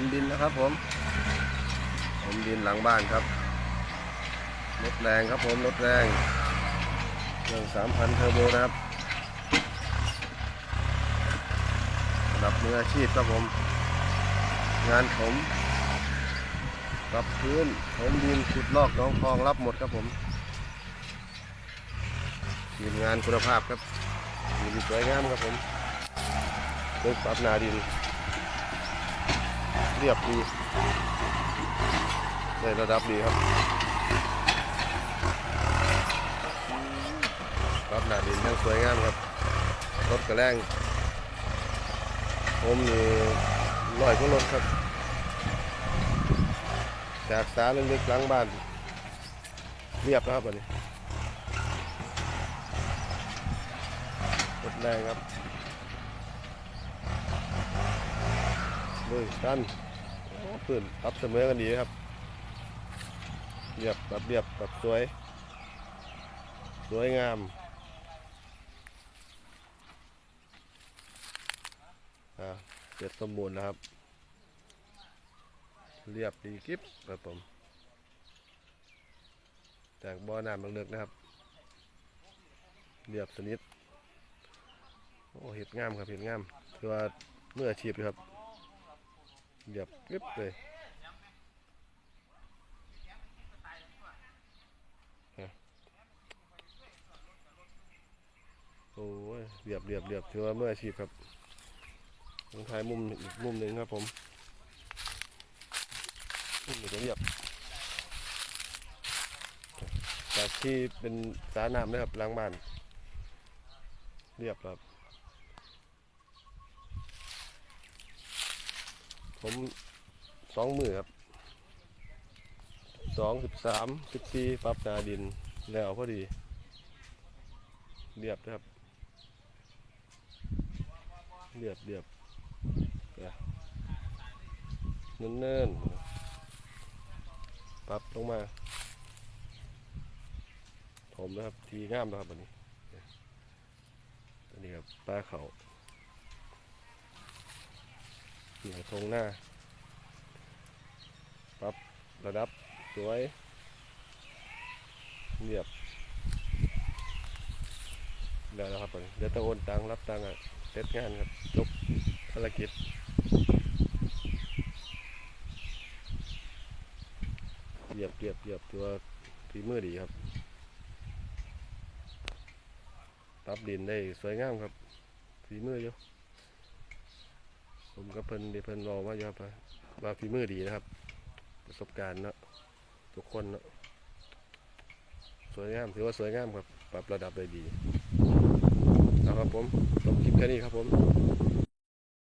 มดินนะครับผมผมดินหลังบ้านครับรถแรงครับผมรถแรงเครื่องสามพันเทอร์โบนะครับระดับมืออาชีพครับผม งานผมปรับพื้นผมดินขุดลอกน้องคลองรับหมดครับผมทีมงานคุณภาพครับดินสวยงามครับผมเครื่องปรับนาดิน เรียบดีได้ระดับดีครับรับหนาดินยังสวยงามครับ รถกระแรงผมนี่ร้อยกว่ารถครับ จากสาเล็กๆหลังบ้าน เรียบแล้วครับวันนี้รถแรงครับ ด้วยกันโอ้ปืนปรับเสมอกันดีครับเรียบแบบเรียบแบบสวย สวยงามอ่าเสร็จสมบูรณ์นะครับ เรียบดีกิฟครับผมจากบ่อน้ำเลึกนะครับ เรียบสนิทโอ้เห็ดงามครับเห็ดงาม คือว่าเมื่ออาชีพเลยครับ เรียบกริบเลยโอ้ยเรียบเรียบเรียบถือว่าเมื่ออาชีพครับลงถ่ายมุมอีกมุมหนึ่งครับผมมุมนี้ก็เรียบจากที่เป็นสาน้ำนะครับล้างบ้าน เรียบครับ ผมสองมือครับสองสิบสามสิบสี่ปรับนาดินแล้วพอดี เรียบนะครับ เรียบเรียบเนี่ยเนิ่นๆปรับลงมา ผมนะครับ ทีงามนะครับวันนี้อันนี้ครับปลาเขา เหนือทงหน้า ปรับระดับสวยเรียบแล้วนะครับผมเดี๋ยวตะโอนตังรับตังอะเสร็จงานครับจบภารกิจเรียบเรียบเรียบตัวฝีมือดีครับปรับดินได้สวยงามครับฝีมืออยู่ ผมกับเพิ่นเดี๋ยวเพิ่นรอมาอยู่ครับว่าฝีมือดีนะครับ ประสบการณ์เนาะทุกคนเนาะสวยงามถือว่าสวยงามครับปรับระดับได้ดีเอาครับผมจบคลิปแค่นี้ครับผม